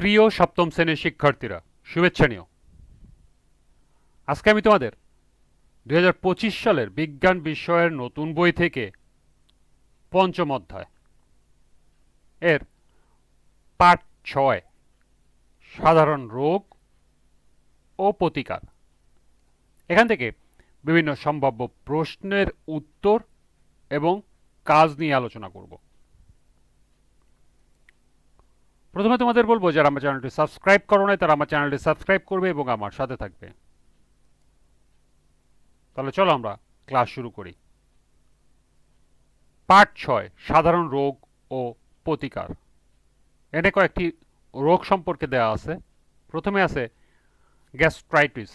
প্রিয় সপ্তম শ্রেণির শিক্ষার্থীরা, শুভেচ্ছা নিও। আজকে আমি তোমাদের দু হাজার পঁচিশ সালের বিজ্ঞান বিষয়ের নতুন বই থেকে পঞ্চম অধ্যায় এর পাঠ ছয়, সাধারণ রোগ ও প্রতিকার। এখান থেকে বিভিন্ন সম্ভাব্য প্রশ্নের উত্তর এবং কাজ নিয়ে আলোচনা করব। প্রথমে তোমাদের বলব, যারা আমার চ্যানেলটি সাবস্ক্রাইব করো নাই, তারা আমার চ্যানেলটি সাবস্ক্রাইব করবে এবং আমার সাথে থাকবে। তাহলে চলো আমরা ক্লাস শুরু করি। পার্ট ছয়, সাধারণ রোগ ও প্রতিকার। এনে কয়েকটি রোগ সম্পর্কে দেওয়া আছে। প্রথমে আছে গ্যাস্ট্রাইটিস।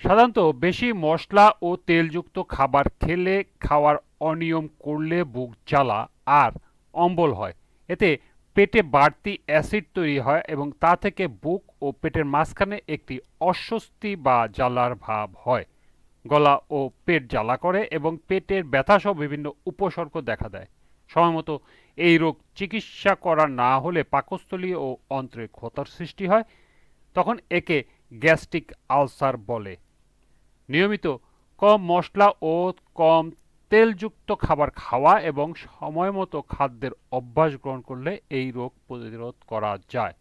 সাধারণত বেশি মশলা ও তেলযুক্ত খাবার খেলে খাওয়ার অনিয়ম করলে বুক জ্বালা আর অম্বল হয়। এতে পেটে বাড়তি অ্যাসিড তৈরি হয় এবং তা থেকে বুক ও পেটের মাঝখানে একটি অস্বস্তি বা জ্বালার ভাব হয়। গলা ও পেট জ্বালা করে এবং পেটের ব্যথাসহ বিভিন্ন উপসর্গ দেখা দেয়। সময়মতো এই রোগ চিকিৎসা করা না হলে পাকস্থলী ও অন্ত্রে ক্ষতার সৃষ্টি হয়, তখন একে গ্যাস্ট্রিক আলসার বলে। নিয়মিত কম মশলা ও কম তেলযুক্ত খাবার খাওয়া এবং সময় মতো খাদ্যের অভ্যাস গ্রহণ করলে এই রোগ প্রতিরোধ করা যায়।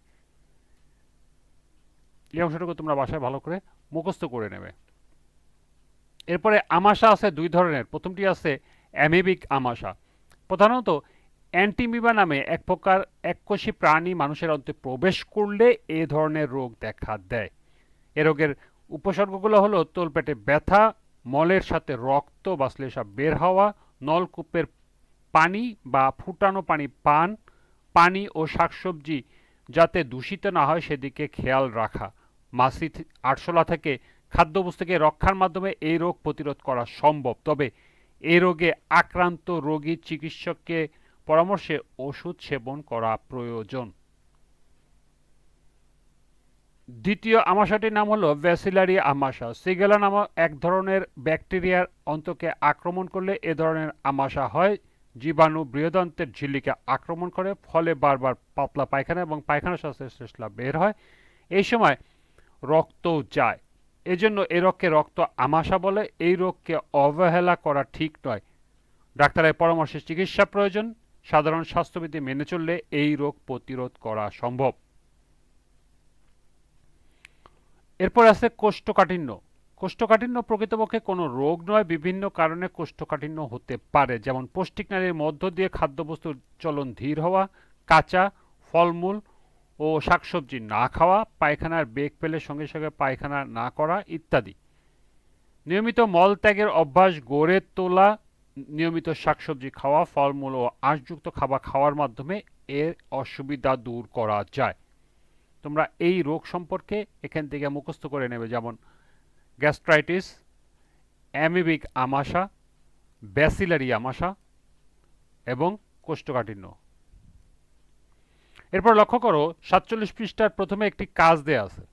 এই অংশটুকু তোমরা বাসায় ভালো করে মুখস্থ করে নেবে। এরপরে আমাশা আছে দুই ধরনের। প্রথমটি আছে অ্যামিবিক আমাশা। প্রধানত অ্যান্টিমিবা নামে এক প্রকার এককোষী প্রাণী মানুষের অন্তে প্রবেশ করলে এ ধরনের রোগ দেখা দেয়। এ রোগের উপসর্গগুলো হলো তোলপেটে ব্যথা মলের সাথে রক্ত বা শ্লেষা বের হওয়া, নলকূপের পানি বা ফুটানো পানি পান, পানি ও শাকসবজি যাতে দূষিত না হয় সেদিকে খেয়াল রাখা। মাসি আরশোলা থেকে খাদ্যবস্তুকে রক্ষার মাধ্যমে এই রোগ প্রতিরোধ করা সম্ভব। তবে এই রোগে আক্রান্ত রোগী চিকিৎসককে পরামর্শে ওষুধ সেবন করা প্রয়োজন। দ্বিতীয় আমাশাটির নাম হলো ভ্যাসিলারি আমাশা সিগেলা নামক এক ধরনের ব্যাকটেরিয়ার অন্তকে আক্রমণ করলে এ ধরনের আমাশা হয়। জীবাণু বৃহদন্তের ঝিল্লিকে আক্রমণ করে, ফলে বারবার পাতলা পায়খানা এবং পায়খানা শাস্ত্রের শ্লেষলা বের হয়। এই সময় রক্তও যায়। এজন্য এ রোগকে রক্ত আমাশা বলে। এই রোগকে অবহেলা করা ঠিক নয়। ডাক্তারের পরামর্শে চিকিৎসা প্রয়োজন। সাধারণ স্বাস্থ্যবিধি মেনে চললে এই রোগ প্রতিরোধ করা সম্ভব। এরপর আছে কোষ্ঠকাঠিন্য। কোষ্ঠকাঠিন্য প্রকৃতপক্ষে কোনো রোগ নয়, বিভিন্ন কারণে কোষ্ঠকাঠিন্য হতে পারে, যেমন পৌষ্টিক নারীর মধ্য দিয়ে খাদ্যবস্তুর চলন ধীর হওয়া, কাঁচা, ফলমূল ও শাকসবজি না খাওয়া, পায়খানার বেগ পেলে সঙ্গে সঙ্গে পায়খানা না করা ইত্যাদি। নিয়মিত মল ত্যাগের অভ্যাস গড়ে তোলা, নিয়মিত শাকসবজি খাওয়া, ফলমূল ও আঁশযুক্ত খাবার খাওয়ার মাধ্যমে এর অসুবিধা দূর করা যায়। তোমরা এই রোগ সম্পর্কে এখান থেকে মুখস্থ করে নেবে। যেমন গ্যাস্ট্রাইটিস, অ্যামিবিক আমাশা, ব্যাসিলারি আমাশা এবং কোষ্ঠকাঠিন্য। এরপর লক্ষ্য করো, সাতচল্লিশ পৃষ্ঠার প্রথমে একটি কাজ দেয়া আছে।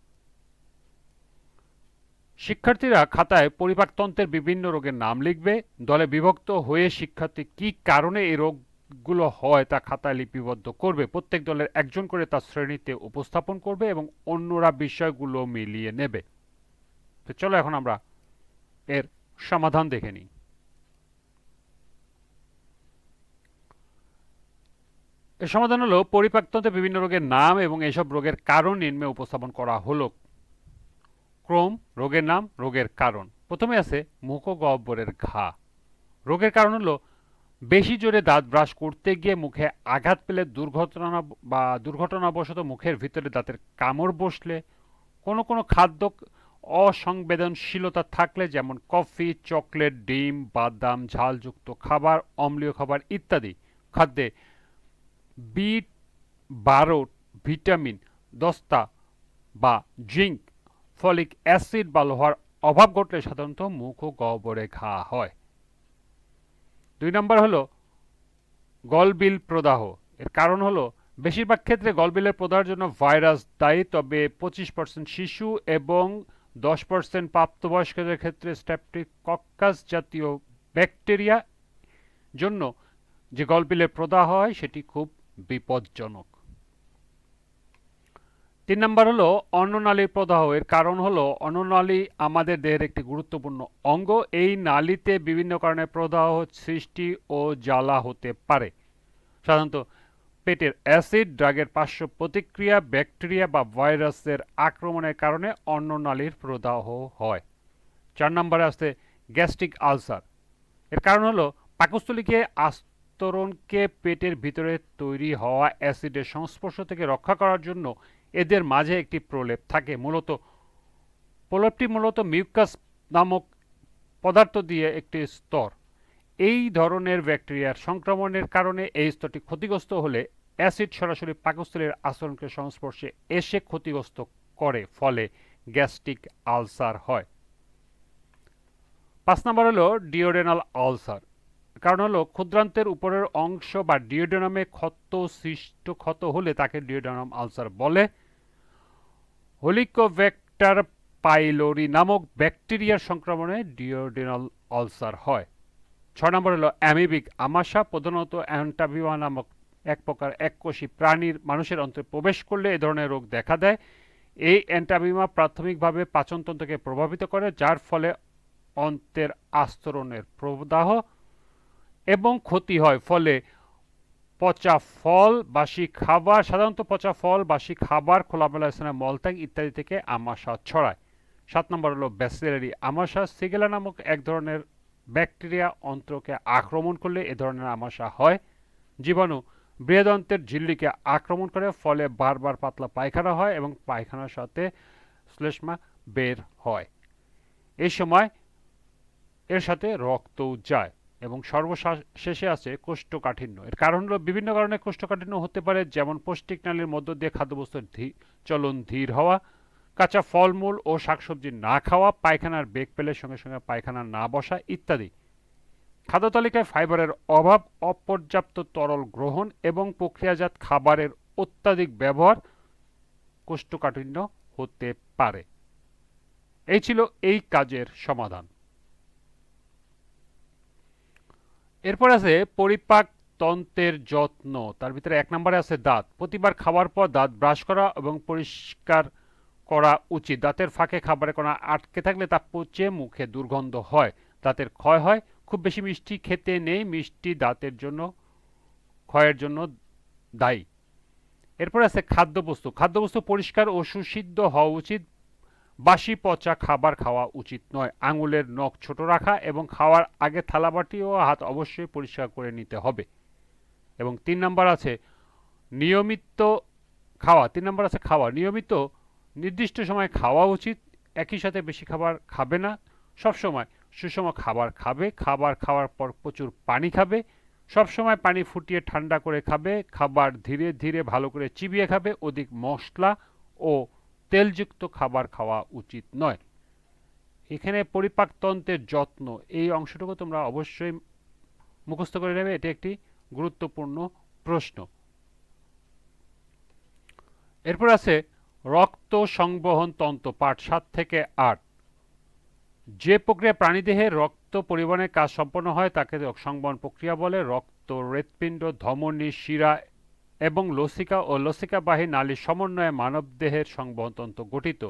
শিক্ষার্থীরা খাতায় পরিপাকতন্ত্রের বিভিন্ন রোগের নাম লিখবে। দলে বিভক্ত হয়ে শিক্ষার্থী কি কারণে এই রোগগুলো হয় তা খাতায় লিপিবদ্ধ করবে। প্রত্যেক দলের একজন করে তার শ্রেণীতে উপস্থাপন করবে এবং অন্যরা বিষয়গুলো মিলিয়ে নেবে। তো চলো এখন আমরা এর সমাধান দেখে নিই। এর সমাধান হলো, পরিপাকতন্ত্রে বিভিন্ন রোগের নাম এবং এসব রোগের কারণ নিম্নে উপস্থাপন করা হলো। ক্রোম, রোগের নাম, রোগের কারণ। প্রথমে আছে মুখগহ্বরের ঘা। রোগের কারণ হলো বেশি জোরে দাঁত ব্রাশ করতে গিয়ে মুখে আঘাত পেলে দুর্ঘটনা বা দুর্ঘটনাবশত মুখের ভিতরে দাঁতের কামড় বসলে কোনো কোনো খাদ্য অসংবেদনশীলতা থাকলে যেমন কফি, চকলেট, ডিম, বাদাম, ঝালযুক্ত খাবার, অম্লীয় খাবার ইত্যাদি খাদ্যে বি বারো ভিটামিন, দস্তা বা জিঙ্ক, ফলিক অ্যাসিড বা লোহার অভাব ঘটলে সাধারণত মুখ ও গহ্বরে ঘা হয়। দুই নম্বর হলো গলবিল প্রদাহ। এর কারণ হলো বেশিরভাগ ক্ষেত্রে গলবিলের প্রদাহের জন্য ভাইরাস দায়ী, তবে পঁচিশ পার্সেন্ট শিশু এবং দশ পার্সেন্ট প্রাপ্তবয়স্কদের ক্ষেত্রে স্ট্যাপটিক স্ট্যাপটিকক্কাস জাতীয় ব্যাকটেরিয়া জন্য যে গলবিলের প্রদাহ হয়, সেটি খুব বিপজ্জনক। তিন নম্বর হলো অন্ননালীর প্রদাহ। এর কারণ হলো, অন্ননালী আমাদের দেহের একটি গুরুত্বপূর্ণ অঙ্গ। এই নালীতে বিভিন্ন কারণে প্রদাহ সৃষ্টি ও জ্বালা হতে পারে। সাধারণত পেটের অ্যাসিড, ড্রাগের পার্শ্ব প্রতিক্রিয়া, ব্যাকটেরিয়া বা ভাইরাসের আক্রমণের কারণে অন্ননালীর প্রদাহ হয়। চার নম্বরে আসছে গ্যাস্ট্রিক আলসার। এর কারণ হলো, পাকস্থলীকে আস্তরণকে পেটের ভিতরে তৈরি হওয়া অ্যাসিডের সংস্পর্শ থেকে রক্ষা করার জন্য এদের মাঝে একটি প্রলেপ থাকে। মূলত প্রলেপটি মূলত মিউকাস নামক পদার্থ দিয়ে একটি স্তর। এই ধরনের ব্যাকটেরিয়ার সংক্রমণের কারণে এই স্তরটি ক্ষতিগ্রস্ত হলে অ্যাসিড সরাসরি পাকস্থলীর আচরণকে সংস্পর্শে এসে ক্ষতিগ্রস্ত করে, ফলে গ্যাস্ট্রিক আলসার হয়। পাঁচ নম্বর হলো ডিওডেনাল আলসার। কারণ হলো ক্ষুদ্রান্তের উপরের অংশ বা ডিওডেনামে ক্ষত সৃষ্ট ক্ষত হলে তাকে ডিওডেনাম আলসার বলে। হোলিকোভেক্টর পাইলোরি নামক ব্যাকটেরিয়ার সংক্রমণে ডিওডেনাল আলসার হয়। ছয় নম্বর হলো অ্যামিবিক আমাশা, প্রধানত অ্যান্টাবিওয়া নামক এক প্রকার এককোষী প্রাণীর মানুষের অন্তরে প্রবেশ করলে এ ধরনের রোগ দেখা দেয়। এই অ্যান্টাবিমা প্রাথমিকভাবে পাচনতন্ত্রকে প্রভাবিত করে, যার ফলে অন্তের আস্তরণের প্রদাহ এবং ক্ষতি হয়। ফলে পচা ফল, বাসি খাবার, সাধারণত পচা ফল, বাসি খাবার, খোলামেলা স্থানে মলত্যাগ ইত্যাদি থেকে আমাশা ছড়ায়। সাত নম্বর হলো ব্যাসিলারি আমাশা। সিগেলা নামক এক ধরনের ব্যাকটেরিয়া অন্ত্রকে আক্রমণ করলে এ ধরনের আমাশা হয়। জীবাণু বৃহদন্তের ঝিল্লিকে আক্রমণ করে, ফলে বারবার পাতলা পায়খানা হয় এবং পায়খানার সাথে শ্লেষ্মা বের হয়। এই সময় এর সাথে রক্তও যায়। এবং সর্বশেষে আছে কোষ্ঠকাঠিন্য। এর কারণ হলো বিভিন্ন কারণে কোষ্ঠকাঠিন্য হতে পারে, যেমন পৌষ্টিক নালীর মধ্য দিয়ে খাদ্যবস্তুর চলন ধীর হওয়া, কাঁচা ফলমূল ও শাকসবজি না খাওয়া, পায়খানার বেগ পেলে সঙ্গে সঙ্গে পায়খানা না বসা ইত্যাদি। খাদ্য তালিকায় ফাইবারের অভাব, অপর্যাপ্ত তরল গ্রহণ এবং প্রক্রিয়াজাত খাবারের অত্যাধিক ব্যবহার কোষ্ঠকাঠিন্য হতে পারে। এই ছিল এই কাজের সমাধান। এরপর আছে পরিপাক তন্ত্রের যত্ন। তার ভিতরে এক নম্বরে আছে দাঁত। প্রতিবার খাওয়ার পর দাঁত ব্রাশ করা এবং পরিষ্কার করা উচিত। দাঁতের ফাঁকে খাবারের কণা আটকে থাকলে তা পচে মুখে দুর্গন্ধ হয়। দাঁতের ক্ষয় হয়। খুব বেশি মিষ্টি খেতে নেই। মিষ্টি দাঁতের জন্য, ক্ষয়ের জন্য দায়ী। এরপর আছে খাদ্যবস্তু। খাদ্যবস্তু পরিষ্কার ও সুসিদ্ধ হওয়া উচিত। বাসি পচা খাবার খাওয়া উচিত নয়। আঙুলের নখ ছোট রাখা এবং খাওয়ার আগে থালাবাটি ও হাত অবশ্যই পরিষ্কার করে নিতে হবে। এবং তিন নম্বর আছে নিয়মিত খাওয়া, তিন নম্বর আছে খাওয়া। নিয়মিত নির্দিষ্ট সময় খাওয়া উচিত, একই সাথে বেশি খাবার খাবে না। সব সময় সুষম খাবার খাবে, খাবার খাওয়ার পর প্রচুর পানি খাবে। সব সময় পানি ফুটিয়ে ঠান্ডা করে খাবে, খাবার ধীরে ধীরে ভালো করে চিবিয়ে খাবে, অধিক মশলা ও তেলযুক্ত খাবার খাওয়া উচিত নয়। এখানে পরিপাকতন্ত্রের যত্ন, এই অংশটুকু তোমরা অবশ্যই মুখস্থ করে নেবে, এটি একটি গুরুত্বপূর্ণ প্রশ্ন। এরপর আছে রক্ত সংবহন তন্ত্র, পাঠ সাত থেকে আট। যে প্রক্রিয়া প্রাণীদেহে রক্ত পরিবহনের কাজ সম্পন্ন হয়, তাকে সংবহন প্রক্রিয়া বলে। রক্ত হৃৎপিণ্ড, ধমনী, শিরা এবং লসিকা ও লসিকাবাহী নালীর সমন্বয়ে মানবদেহের সংবহনতন্ত্র গঠিত।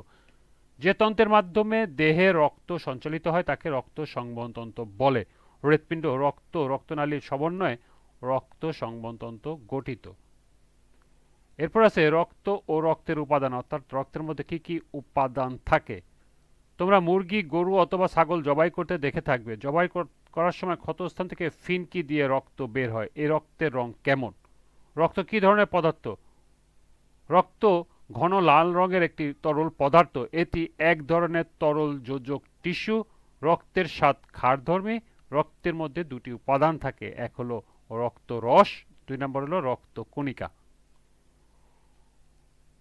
যে তন্ত্রের মাধ্যমে দেহে রক্ত সঞ্চালিত হয়, তাকে রক্ত সংবহনতন্ত্র বলে। হৃৎপিণ্ড রক্ত, রক্তনালীর সমন্বয়ে রক্ত সংবহনতন্ত্র গঠিত। এরপর আছে রক্ত ও রক্তের উপাদান, অর্থাৎ রক্তের মধ্যে কি কি উপাদান থাকে? তোমরা মুরগি, গরু অথবা ছাগল জবাই করতে দেখে থাকবে। জবাই করার সময় ক্ষতস্থান থেকে ফিনকি দিয়ে রক্ত বের হয়। এই রক্তের রং কেমন? রক্ত কী ধরনের পদার্থ? রক্ত ঘন লাল রঙের একটি তরল পদার্থ। এটি এক ধরনের তরল যোজক টিস্যু। রক্তের স্বাদ ক্ষারধর্মী। রক্তের মধ্যে দুটি উপাদান থাকে। এক হলো রক্তরস দুই নম্বর হলো রক্ত কণিকা।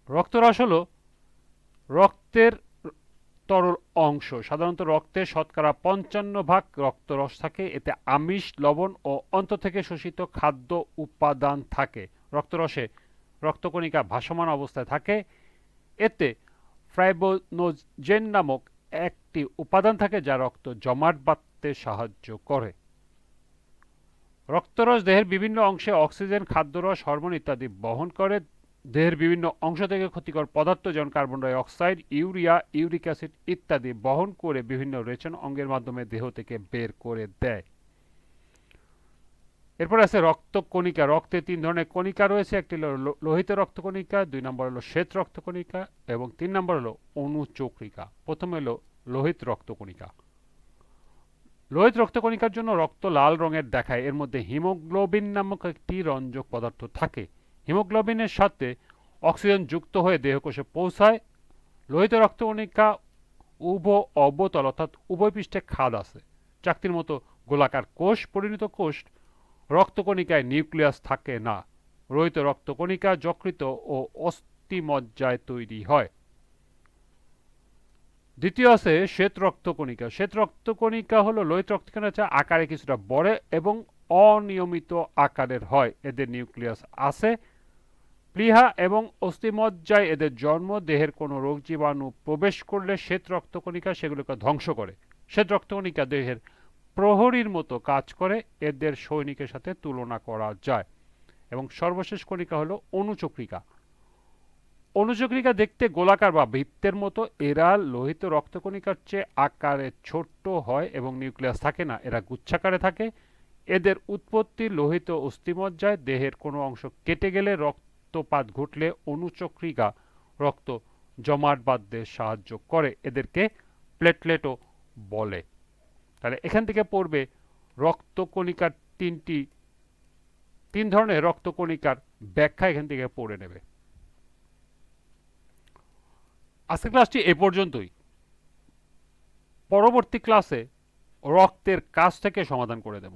রক্তরস হলো রক্তের তরল অংশ। সাধারণত রক্তে শতকরা পঞ্চান্ন ভাগ রক্তরস থাকে। এতে আমিষ, লবণ ও অন্ত থেকে শোষিত খাদ্য উপাদান থাকে। রক্তরসে রক্তকণিকা ভাসমান অবস্থায় থাকে। এতে ফ্রাইবোনোজেন নামক একটি উপাদান থাকে যা রক্ত জমাট বাঁধতে সাহায্য করে। রক্তরস দেহের বিভিন্ন অংশে অক্সিজেন, খাদ্যরস, হরমোন ইত্যাদি বহন করে। দেহের বিভিন্ন অংশ থেকে ক্ষতিকর পদার্থ, যেমন carbon dioxide, urea, uric acid ইত্যাদি, বহন করে বিভিন্ন রেচন অঙ্গের মাধ্যমে দেহ থেকে বের করে দেয়। এরপর আছে রক্তকণিকা রক্তে তিন ধরনের কণিকা রয়েছে। একটি হলো লোহিত রক্তকণিকা দুই নম্বর হলো শ্বেত রক্তকণিকা এবং তিন নম্বর হলো অনুচক্রিকা। প্রথমে হলো লোহিত রক্তকণিকা লোহিত রক্তকণিকার জন্য রক্ত লাল রঙের দেখায়। এর মধ্যে হিমোগ্লোবিন নামক একটি রঞ্জক পদার্থ থাকে। হিমোগ্লোবিনের সাথে অক্সিজেন যুক্ত হয়ে দেহকোষে পৌঁছায়, লোহিত রক্তকণিকা উভ অবতল অর্থাৎ উভয় পৃষ্ঠে খাদ আছে। চাকতির মতো গোলাকার কোষ, পরিণত কোষ, রক্তকণিকায় নিউক্লিয়াস থাকে না। রোহিত রক্তকণিকা যকৃত ও অস্থিমজ্জায় তৈরি হয়। দ্বিতীয় আছে শ্বেত রক্তকণিকা। শ্বেত রক্তকণিকা হলো লোহিত রক্তকণিকা আকারে কিছুটা বড় এবং অনিয়মিত আকারের হয়। এদের নিউক্লিয়াস আছে। প্লীহা এবং অস্থিমজ্জায় এদের জন্ম, দেহের কোনো রোগ জীবাণু প্রবেশ করলে শ্বেত রক্তকণিকা সেগুলোকে ধ্বংস করে। শ্বেত রক্তকণিকা দেহের প্রহরীর মতো কাজ করে, এদের সৈনিকের সাথে তুলনা করা যায়। এবং সর্বশেষ কণিকা হলো অনুচক্রিকা। অনুচক্রিকা দেখতে গোলাকার বা বৃত্তের মতো। এরা লোহিত রক্তকণিকার চেয়ে আকারে ছোট্ট হয় এবং নিউক্লিয়াস থাকে না। এরা গুচ্ছাকারে থাকে। এদের উৎপত্তি লোহিত অস্থিমজ্জায়। দেহের কোনো অংশ কেটে গেলে রক্তপাত ঘটলে অনুচক্রিকা, রক্ত জমাট বাঁধতে সাহায্য করে। এদেরকে প্লেটলেটও বলে। তাহলে এখান থেকে পড়বে রক্তকণিকার তিনটি, তিন ধরনের রক্তকণিকার ব্যাখ্যা এখান থেকে পড়ে নেবে। আজকের ক্লাসটি এ পর্যন্তই। পরবর্তী ক্লাসে রক্তের কাজ থেকে সমাধান করে দেব।